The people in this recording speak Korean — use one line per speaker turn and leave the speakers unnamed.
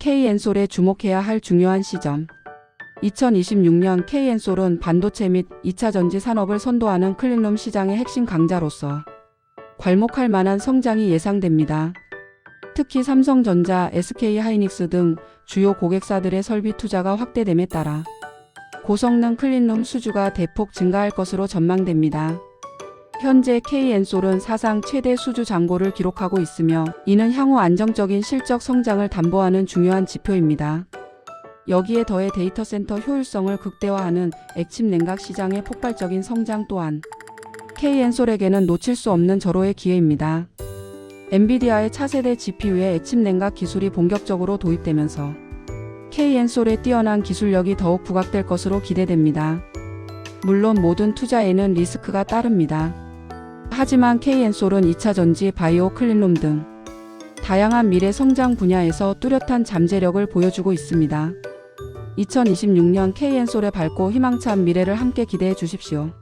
K엔솔에 주목해야 할 중요한 시점. 2026년 K엔솔은 반도체 및 2차 전지 산업을 선도하는 클린룸 시장의 핵심 강자로서 괄목할 만한 성장이 예상됩니다. 특히 삼성전자, SK하이닉스 등 주요 고객사들의 설비 투자가 확대됨에 따라 고성능 클린룸 수주가 대폭 증가할 것으로 전망됩니다. 현재 K엔솔은 사상 최대 수주 잔고를 기록하고 있으며 이는 향후 안정적인 실적 성장을 담보하는 중요한 지표입니다. 여기에 더해 데이터 센터 효율성을 극대화하는 액침 냉각 시장의 폭발적인 성장 또한 K엔솔에게는 놓칠 수 없는 절호의 기회입니다. 엔비디아의 차세대 GPU의 액침 냉각 기술이 본격적으로 도입되면서 K엔솔의 뛰어난 기술력이 더욱 부각될 것으로 기대됩니다. 물론 모든 투자에는 리스크가 따릅니다. 하지만 K엔솔은 2차 전지, 바이오, 클린룸 등 다양한 미래 성장 분야에서 뚜렷한 잠재력을 보여주고 있습니다. 2026년 K엔솔의 밝고 희망찬 미래를 함께 기대해 주십시오.